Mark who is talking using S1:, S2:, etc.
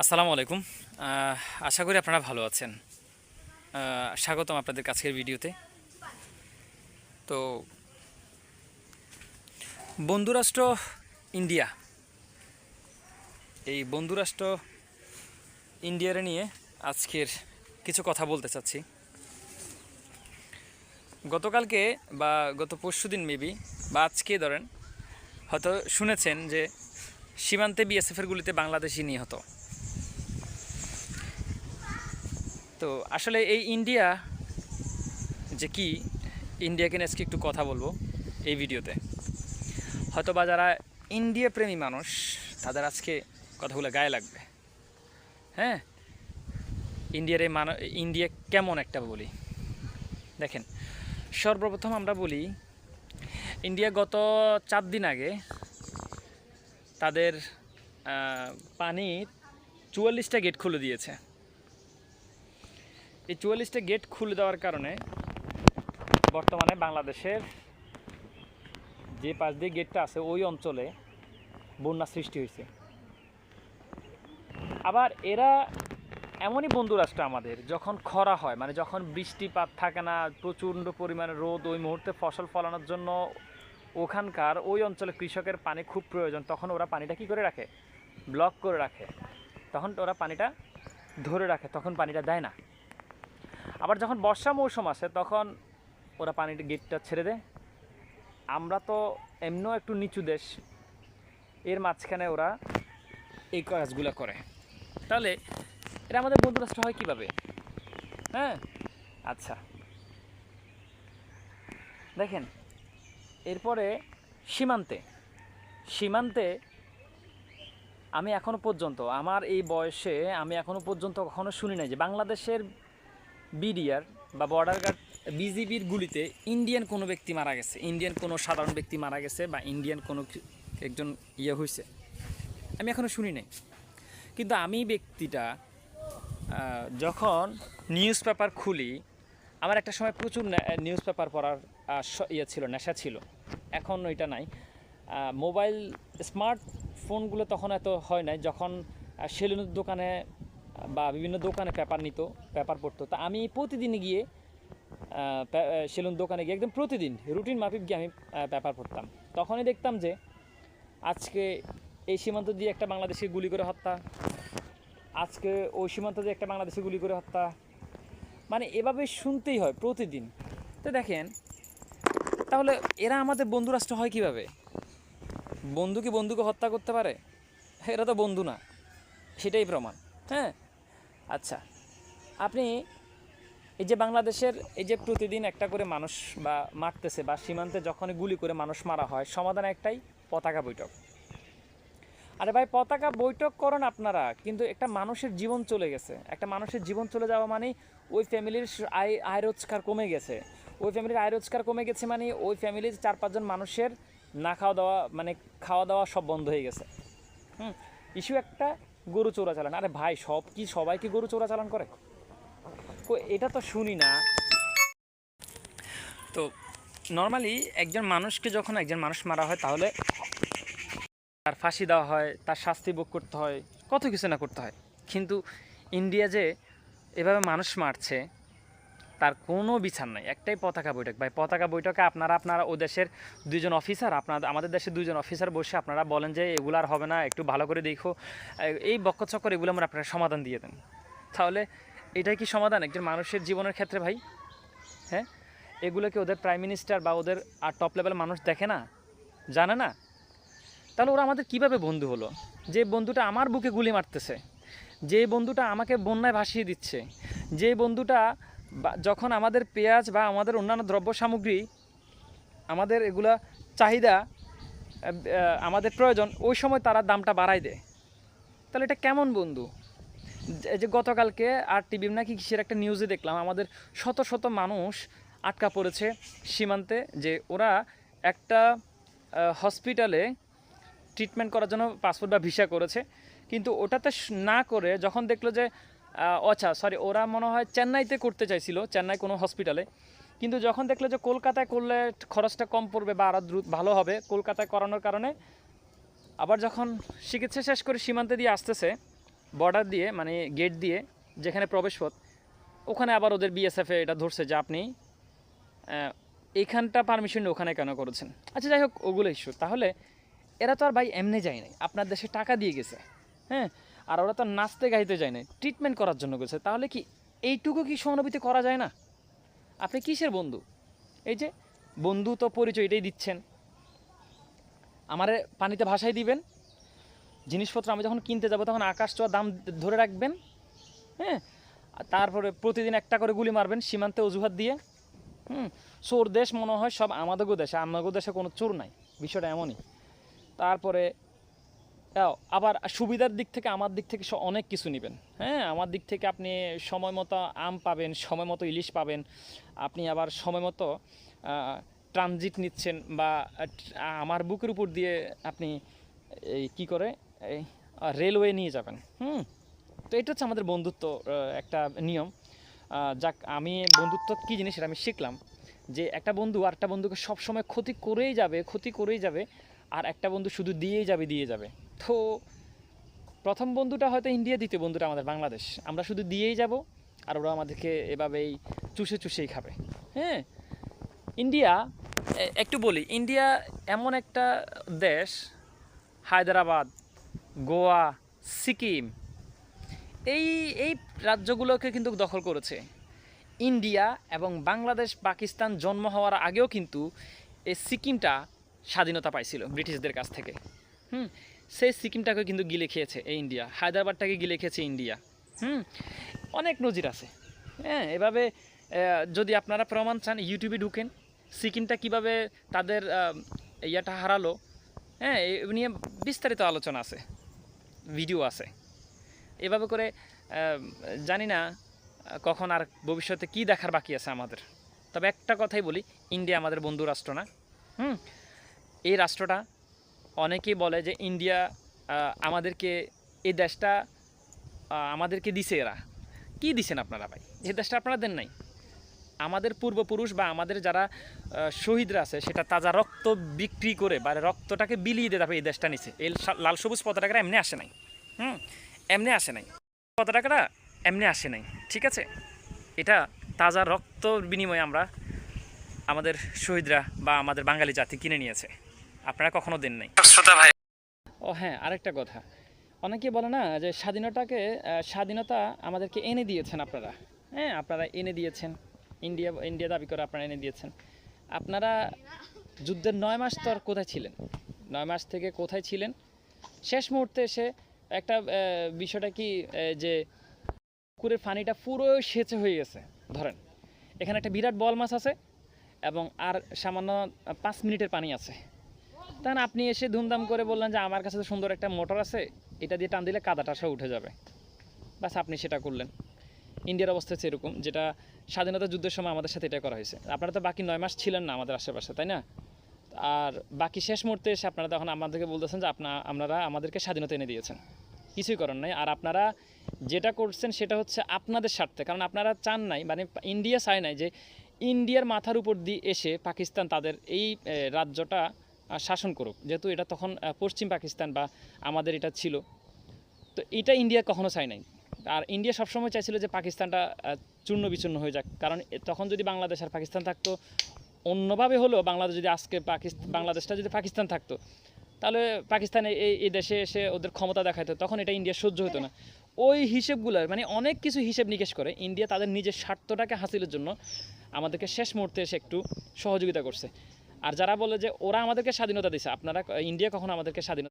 S1: আসসালামু আলাইকুম। আশা করি আপনারা ভালো আছেন। স্বাগতম আপনাদের কাছের ভিডিওতে। তো, বন্ধুরাষ্ট্র ইন্ডিয়া। এই বন্ধুরাষ্ট্র ইন্ডিয়ারে নিয়ে আজকের কিছু কথা বলতে চাচ্ছি। গতকালকে বা গত পরশু দিন মেবি, বা আজকে ধরেন, হয়তো শুনেছেন যে সীমান্তে বিএসএফের গুলিতে বাংলাদেশি নিহত। তো আসলে এই ইন্ডিয়া যে কি ইন্ডিয়াকে নিয়ে আজকে একটু কথা বলব এই ভিডিওতে। হয়তো বা যারা ইন্ডিয়া প্রেমী মানুষ, তাদের আজকে কথাগুলো গায়ে লাগবে। হ্যাঁ? ইন্ডিয়ার এই ইন্ডিয়া কেমন একটা বলি? দেখেন, সর্বপ্রথম আমরা বলি ইন্ডিয়া গত চার দিন আগে তাদের পানির চুয়াল্লিশটা গেট খুলে দিয়েছে। এই চুয়াল্লিশটা গেট খুলে দেওয়ার কারণে বর্তমানে বাংলাদেশের যে পাশ দিয়ে গেটটা আছে, ওই অঞ্চলে বন্যা সৃষ্টি হয়েছে। আবার এরা এমনই বন্ধু রাষ্ট্র আমাদের, যখন খরা হয় মানে যখন বৃষ্টিপাত থাকে না, প্রচণ্ড পরিমাণে রোদ, ওই মুহূর্তে ফসল ফলানোর জন্য ওখানকার ওই অঞ্চলে কৃষকের পানি খুব প্রয়োজন, তখন ওরা পানিটা কি করে রাখে? ব্লক করে রাখে। তখন ওরা পানিটা ধরে রাখে, তখন পানিটা দেয় না। আবার যখন বর্ষা মৌসুম আসে, তখন ওরা পানির গেটটা ছেড়ে দেয়। আমরা তো এমনিও একটু নিচু দেশ। এর মাঝখানে ওরা এই কাজগুলো করে। তাহলে এটা আমাদের বন্ধু রাষ্ট্র হয় কীভাবে? হ্যাঁ? আচ্ছা। দেখেন, এরপরে সীমান্তে। সীমান্তে আমি এখনও পর্যন্ত, আমার এই বয়সে আমি এখনও পর্যন্ত কখনো শুনি নাই যে বাংলাদেশের বিডিআর বা বর্ডার গার্ড বিজিবির গুলিতে ইন্ডিয়ান কোনো ব্যক্তি মারা গেছে। ইন্ডিয়ান কোনো সাধারণ ব্যক্তি মারা গেছে বা ইন্ডিয়ান কোনো একজন ইয়ে হয়েছে আমি এখনও শুনি নাই। কিন্তু আমি ব্যক্তিটা যখন নিউজ পেপার খুলি, আমার একটা সময় প্রচুর নিউজ পেপার পড়ার ইয়ে ছিল, নেশা ছিল। এখন ওইটা নাই। মোবাইল স্মার্টফোনগুলো তখন এত হয় নাই। যখন সেলুনের দোকানে বা বিভিন্ন দোকানে পেপার নিত, পেপার পড়তো। তা আমি প্রতিদিন গিয়ে সেলুন দোকানে গিয়ে একদম প্রতিদিন রুটিন মাফিক গিয়ে আমি পেপার পড়তাম। তখনই দেখতাম যে, আজকে এই সীমান্ত দিয়ে একটা বাংলাদেশে গুলি করে হত্যা, আজকে ওই সীমান্ত দিয়ে একটা বাংলাদেশে গুলি করে হত্যা। মানে এভাবে শুনতেই হয় প্রতিদিন। তো দেখেন, তাহলে এরা আমাদের বন্ধু রাষ্ট্র হয় কীভাবে? বন্ধু কি বন্ধুকে হত্যা করতে পারে? এরা তো বন্ধু না, সেটাই প্রমাণ। হ্যাঁ? আচ্ছা আপনি এই যে বাংলাদেশের এই যে প্রতিদিন একটা করে মানুষ বা মারতেছে বা সীমান্তে যখনই গুলি করে মানুষ মারা হয়, সমাধান একটাই, পতাকা বৈঠক। আরে ভাই, পতাকা বৈঠক করেন আপনারা, কিন্তু একটা মানুষের জীবন চলে গেছে। একটা মানুষের জীবন চলে যাওয়া মানে ওই ফ্যামিলির আয় আয় রোজগার কমে গেছে। ওই ফ্যামিলির আয় রোজগার কমে গেছে মানে ওই ফ্যামিলির চার পাঁচজন মানুষের না খাওয়া দাওয়া মানে খাওয়া দাওয়া সব বন্ধ হয়ে গেছে। হুম, ইস্যু একটা গরু চোরা চালান। আরে ভাই, সব কি সবাই কি গরু চোরা চালান করে? এটা তো শুনি না। তো নর্মালি একজন মানুষকে যখন একজন মানুষ মারা হয়, তাহলে তার ফাঁসি দেওয়া হয়, তার শাস্তি ভোগ করতে হয়, কত কিছু না করতে হয়। কিন্তু ইন্ডিয়া যে এভাবে মানুষ মারছে তার কোনো বিচার নাই। একটাই পতাকা বৈঠক। ভাই, পতাকা বৈঠকে আপনারা আপনারা ও দেশের দুইজন অফিসার আপনারা, আমাদের দেশের দুইজন অফিসার বসে আপনারা বলেন যে এগুলো আর হবে না, একটু ভালো করে দেখো। এই- বক্কচক্কর এগুলো আমরা আপনারা সমাধান দিয়ে দেন। তাহলে এটাই কি সমাধান? একজন মানুষের জীবনের ক্ষেত্রে ভাই হ্যাঁ? এগুলো কি ওদের প্রাইম মিনিস্টার বা ওদের আর টপ লেভেল মানুষ দেখে না? জানে না? তাহলে ওরা আমাদের কীভাবে বন্ধু হলো? যে বন্ধুটা আমার বুকে গুলি মারতেছে, যে বন্ধুটা আমাকে বন্যায় ভাসিয়ে দিচ্ছে, যে বন্ধুটা যখন আমাদের পেঁয়াজ বা আমাদের অন্যান্য দ্রব্য সামগ্রী, আমাদের এগুলা চাহিদা আমাদের প্রয়োজন, ওই সময় তারা দামটা বাড়াই দেয়। তাহলে এটা কেমন বন্ধু? যে- গতকালকে আর টিভি নাকি কিসের একটা নিউজে দেখলাম, আমাদের শত শত মানুষ আটকা পড়েছে সীমান্তে যে ওরা একটা হসপিটালে ট্রিটমেন্ট করার জন্য পাসপোর্ট বা ভিসা করেছে। কিন্তু ওটাতে না করে যখন দেখল যে আচ্ছা সরি ওরা মনে হয় চেন্নাইতে করতে চাইছিল, চেন্নাই কোনো হসপিটালে কিন্তু যখন দেখল যে কলকাতায় করলে খরচটা কম পড়বে বা আরও দ্রুত ভালো হবে, কলকাতায় করানোর কারণে আবার যখন চিকিৎসা শেষ করে সীমান্তে দিয়ে আসতেছে বর্ডার দিয়ে মানে গেট দিয়ে, যেখানে প্রবেশ পথ, ওখানে আবার ওদের বিএসএফে এটা ধরছে যে আপনি এইখানটা পারমিশন ওখানে কেন করেছেন? আচ্ছা যাই হোক, ওগুলো ইস্যু তাহলে এরা তো আর ভাই এমনি যায় নাই। আপনার দেশে টাকা দিয়ে গেছে হ্যাঁ? আর ওরা তো নাচতে গাইতে যায় নাই ট্রিটমেন্ট করার জন্য গেছে। তাহলে কি এইটুকু কি সহানুভূতি করা যায় না? আপনি কিসের বন্ধু? এই যে বন্ধু তো পরিচয় এটাই দিচ্ছেন। আমারে পানিতে ভাসাই দিবেন। জিনিসপত্র আমি যখন কিনতে যাব তখন আকাশ ছোঁয়া দাম ধরে রাখবেন। হ্যাঁ? তারপরে প্রতিদিন একটা করে গুলি মারবেন, সীমান্তে অজুহাত দিয়ে। হুম? চোর দেশ মনে হয় সব আমাদেরও দেশে আমাদেরও দেশে কোনো চোর নাই। বিষয়টা এমনই। তারপরে আবার সুবিধার দিক থেকে আমার দিক থেকে অনেক কিছু নেবেন। হ্যাঁ আমার দিক থেকে আপনি সময় মতো আম পাবেন, সময় মতো ইলিশ পাবেন, আপনি আবার সময় মতো ট্রানজিট নিচ্ছেন বা আমার বুকের উপর দিয়ে আপনি এই কী করে? এই রেলওয়ে নিয়ে যাবেন। হুম, তো এটা হচ্ছে আমাদের বন্ধুত্ব একটা নিয়ম। যাক, আমি বন্ধুত্ব কী জিনিস সেটা আমি শিখলাম যে একটা বন্ধু আর একটা বন্ধুকে সবসময় ক্ষতি করেই যাবে, ক্ষতি করেই যাবে আর একটা বন্ধু শুধু দিয়েই যাবে, দিয়ে যাবে। তো প্রথম বন্ধুটা হয়তো ইন্ডিয়া দ্বিতীয় বন্ধুটা আমাদের বাংলাদেশ। আমরা শুধু দিয়েই যাব আর ওরা আমাদেরকে এভাবেই চুষে চুষেই খাবে। হ্যাঁ? ইন্ডিয়া একটু বলি ইন্ডিয়া এমন একটা দেশ, হায়দ্রাবাদ, গোয়া, সিকিম, এই এই রাজ্যগুলোকে কিন্তু দখল করেছে। ইন্ডিয়া এবং বাংলাদেশ, পাকিস্তান জন্ম হওয়ার আগেও কিন্তু এই সিকিমটা স্বাধীনতা পাইছিল ব্রিটিশদের কাছ থেকে। হুম? সেই সিকিমটাকে কিন্তু গিলে খেয়েছে এই ইন্ডিয়া। হায়দ্রাবাদটাকে গিলে খেয়েছে ইন্ডিয়া। হুম? অনেক নজির আছে। হ্যাঁ এভাবে যদি আপনারা প্রমাণ চান, ইউটিউবে ঢুকেন, সিকিমটা কীভাবে তাদের ইয়াটা হারালো হ্যাঁ এ নিয়ে বিস্তারিত আলোচনা আছে, ভিডিও আছে। এভাবে করে জানি না, কখন আর ভবিষ্যতে কি দেখার বাকি আছে আমাদের। তবে একটা কথাই বলি, ইন্ডিয়া আমাদের বন্ধু রাষ্ট্র না। হুম? এই রাষ্ট্রটা অনেকেই বলে যে ইন্ডিয়া আমাদেরকে এই দেশটা আমাদেরকে দিছে এরা। কি দিছেন আপনারা ভাই? এই দেশটা আপনারা দেন নাই। আমাদের পূর্বপুরুষ বা আমাদের যারা শহীদরা আছে, সেটা তাজা রক্ত বিক্রি করে বা রক্তটাকে বিলিয়ে দিয়ে তারপরে এই দেশটা নিছে। এই লাল সবুজ পতাকাটা এমনি আসে নাই। হুম? এমনি আসে নাই। পতাকাটা এমনি আসে নাই। ঠিক আছে? এটা তাজা রক্ত বিনিময়ে আমরা আমাদের শহীদরা বা আমাদের বাঙালি জাতি কিনে নিয়েছে। আপনারা কখনো দেন নাই।
S2: শ্রোতা ভাই।
S1: ও হ্যাঁ আরেকটা কথা। অনেকে বলে না যে স্বাধীনতাকে স্বাধীনতা আমাদেরকে এনে দিয়েছেন আপনারা। হ্যাঁ আপনারা এনে দিয়েছেন। ইন্ডিয়া ইন্ডিয়া দাবি করে আপনারা এনে দিয়েছেন। আপনারা যুদ্ধের নয় মাস তো আর কোথায় ছিলেন? নয় মাস থেকে কোথায় ছিলেন? শেষ মুহূর্তে এসে একটা বিষয়টা কি যে পুকুরের পানিটা পুরো সেচে হয়ে গেছে ধরেন। এখানে একটা বিরাট বল মাছ আছে এবং আর সামান্য পাঁচ মিনিটের পানি আছে। তখন আপনি এসে ধুমধাম করে বললেন যে আমার কাছে তো সুন্দর একটা মোটর আছে, এটা দিয়ে টান দিলে কাদাটা সব উঠে যাবে। বাস আপনি সেটা করলেন। ইন্ডিয়ার অবস্থা হচ্ছে এরকম যেটা স্বাধীনতা যুদ্ধের সময় আমাদের সাথে এটা করা হয়েছে। আপনারা তো বাকি নয় মাস ছিলেন না আমাদের আশেপাশে, তাই না? আর বাকি শেষ মুহূর্তে এসে আপনারা তখন আমাদেরকে বলতেছেন যে আপনা আপনারা আমাদেরকে স্বাধীনতা এনে দিয়েছেন। কিছুই করার নাই। আর আপনারা যেটা করছেন সেটা হচ্ছে আপনাদের স্বার্থে, কারণ আপনারা চান নাই মানে ইন্ডিয়া চায় নাই যে ইন্ডিয়ার মাথার উপর দিয়ে এসে পাকিস্তান তাদের এই রাজ্যটা শাসন করুক। যেহেতু এটা তখন পশ্চিম পাকিস্তান বা আমাদের এটা ছিল। তো এটা ইন্ডিয়া কখনো চায় নাই। আর ইন্ডিয়া সবসময় চাইছিল যে পাকিস্তানটা চূর্ণ বিচূর্ণ হয়ে যাক। কারণ তখন যদি বাংলাদেশ আর পাকিস্তান থাকতো, অন্যভাবে হলেও বাংলাদেশ যদি আজকে পাকিস্তান বাংলাদেশটা যদি পাকিস্তান থাকতো, তাহলে পাকিস্তানে এই এই দেশে এসে ওদের ক্ষমতা দেখাতো তখন এটা ইন্ডিয়া সহ্য হতো না। ওই হিসেবগুলো মানে অনেক কিছু হিসেব নিকেশ করে। ইন্ডিয়া তাদের নিজের স্বার্থটাকে হাসিলের জন্য আমাদেরকে শেষ মুহূর্তে এসে একটু সহযোগিতা করছে। আর যারা বলে যে ওরা আমাদেরকে স্বাধীনতা দিছে আপনারা ইন্ডিয়া কখনো আমাদেরকে স্বাধীনতা